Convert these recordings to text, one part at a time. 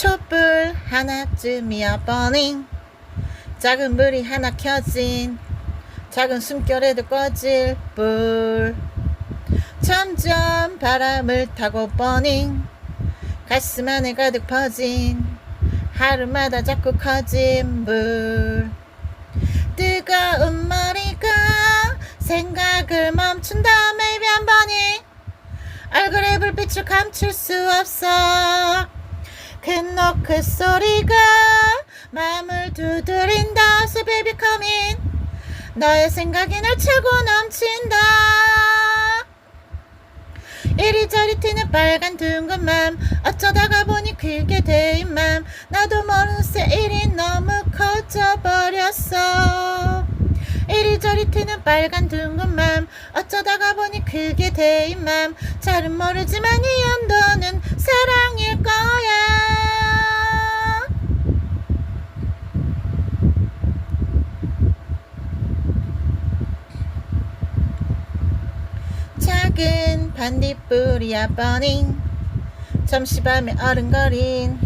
촛불 하나쯤이야 버닝 작은 불이 하나 켜진. 작은 숨결에도 꺼질 불. 점점 바람을 타고 버닝 가슴 안에 가득 퍼진. 하루마다 자꾸 커진 불. 뜨거운 머리가 생각을 멈춘 다음에 한 번이 얼굴에 불빛을 감출 수 없어 큰 노크 소리가 마음을 두드린다. So baby come in. 너의 생각이 날 차고 넘친다. 이리저리 튀는 빨간 둥근 맘. 어쩌다가 보니 그게 돼인 맘. 나도 모르는 새 일이 너무 커져버렸어. 이리저리 튀는 빨간 둥근 맘. 어쩌다가 보니 그게 돼인 맘. 잘은 모르지만 이 연도는 사랑일 거야 작은 반딧불이야 버닝. 점심밤에 어른거린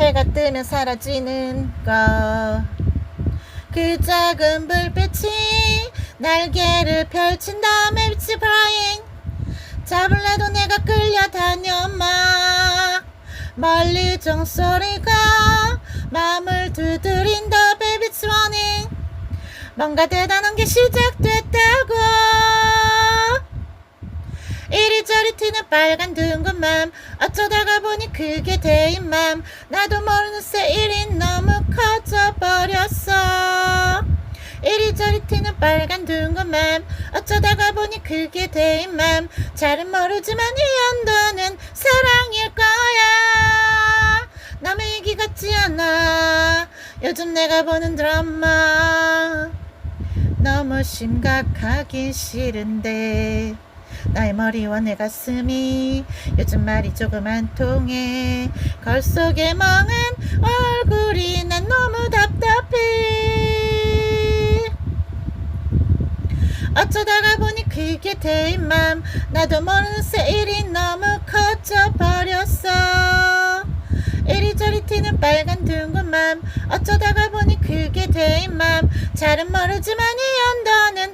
해가 뜨면 사라지는 거. 그 작은 불빛이 날개를 펼친 다음에 빛이 브라잉. 잡을래도 내가 끌려다녀 막 멀리 종소리가 마음을 두드린다 baby it's 뭔가 대단한 게 시작됐다고 이리저리 튀는 빨간 둥근 맘. 어쩌다가 보니 그게 돼인 맘. 나도 모르는 새 일이 너무 커져버렸어. 이리저리 튀는 빨간 둥근 맘. 어쩌다가 보니 그게 돼인 맘. 잘은 모르지만 이 연도는 사랑일 거야. 남의 얘기 같지 않아. 요즘 내가 보는 드라마 너무 심각하기 싫은데 나의 머리와 내 가슴이 요즘 말이 조금 안 통해 걸 속에 멍한 얼굴이 난 너무 답답해. 어쩌다가 보니 그게 돼인 맘. 나도 모르는 새 일이 너무 커져버렸어. 이리저리 튀는 빨간 둥근 맘. 어쩌다가 보니 그게 돼인 맘. 잘은 모르지만 이 연도는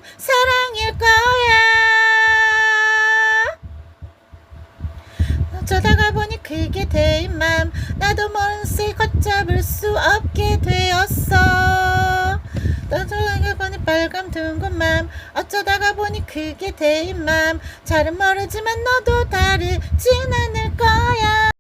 어쩌다가 보니 그게 돼인 맘. 나도 모르는 새 걷잡을 수 없게 되었어. 어쩌다가 보니 빨간 둥근 맘. 어쩌다가 보니 그게 돼인 맘. 잘은 모르지만 너도 다르진 않을 거야